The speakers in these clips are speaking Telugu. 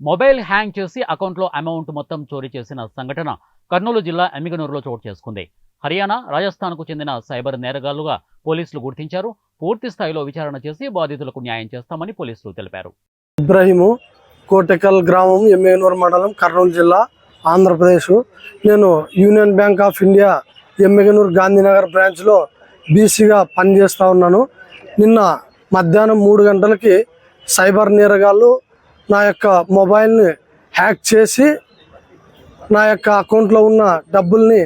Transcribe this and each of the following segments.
మొబైల్ హ్యాంగ్ చేసి అకౌంట్లో అమౌంట్ మొత్తం చోరీ చేసిన సంఘటన కర్నూలు జిల్లా ఎమ్మిగనూరులో చోటు చేసుకుంది హర్యానా రాజస్థాన్కు చెందిన సైబర్ నేరగాళ్ళుగా పోలీసులు గుర్తించారు. పూర్తి స్థాయిలో విచారణ చేసి బాధితులకు న్యాయం చేస్తామని పోలీసులు తెలిపారు. ఇబ్రహీము కోటెకల్ గ్రామం ఎమ్మెగనూరు మండలం కర్నూలు జిల్లా ఆంధ్రప్రదేశ్. నేను Union Bank of India Emmiganur Gandhinagar బ్రాంచ్లో బీసీగా పనిచేస్తూ ఉన్నాను. నిన్న మధ్యాహ్నం మూడు గంటలకి సైబర్ నేరగాళ్ళు నా యొక్క మొబైల్ని హ్యాక్ చేసి నా యొక్క అకౌంట్లో ఉన్న డబ్బుల్ని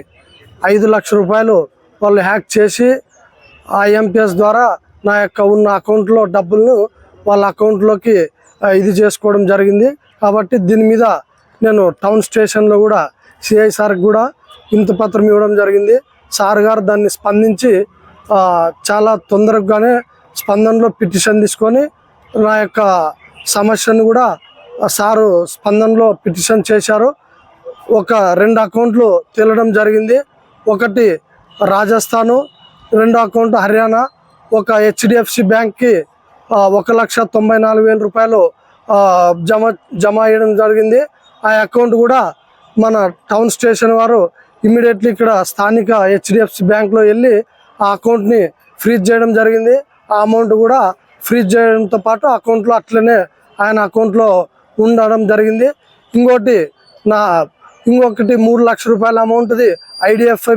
ఐదు లక్షల రూపాయలు వాళ్ళు హ్యాక్ చేసి ఐఎంపిఎస్ ద్వారా నా యొక్క ఉన్న అకౌంట్లో డబ్బులను వాళ్ళ అకౌంట్లోకి ఇది చేసుకోవడం జరిగింది. కాబట్టి దీని మీద నేను టౌన్ స్టేషన్లో కూడా సిఐ సార్కి కూడా ఇంత పత్రం ఇవ్వడం జరిగింది. సార్ గారు దాన్ని స్పందించి చాలా తొందరగానే స్పందనలో పిటిషన్ తీసుకొని నా యొక్క సమస్యను కూడా సారు స్పందనలో పిటిషన్ చేశారు. ఒక రెండు అకౌంట్లు తేలడం జరిగింది. ఒకటి రాజస్థాను రెండు అకౌంట్ హర్యానా ఒక హెచ్డిఎఫ్సి బ్యాంక్కి ఒక లక్ష తొంభై నాలుగు వేల రూపాయలు జమ జమ అయ్యడం జరిగింది. ఆ అకౌంట్ కూడా మన టౌన్ స్టేషన్ వారు ఇమ్మీడియట్లీ ఇక్కడ స్థానిక హెచ్డిఎఫ్సి బ్యాంక్లో వెళ్ళి ఆ అకౌంట్ని ఫ్రీజ్ చేయడం జరిగింది. ఆ అమౌంట్ కూడా ఫ్రీజ్ చేయడంతో పాటు అకౌంట్లో అట్లనే ఆయన అకౌంట్లో ఉండడం జరిగింది. ఇంకోటి నా ఇంకొకటి మూడు లక్షల రూపాయల అమౌంట్ది ఐడిఎఫ్ఐ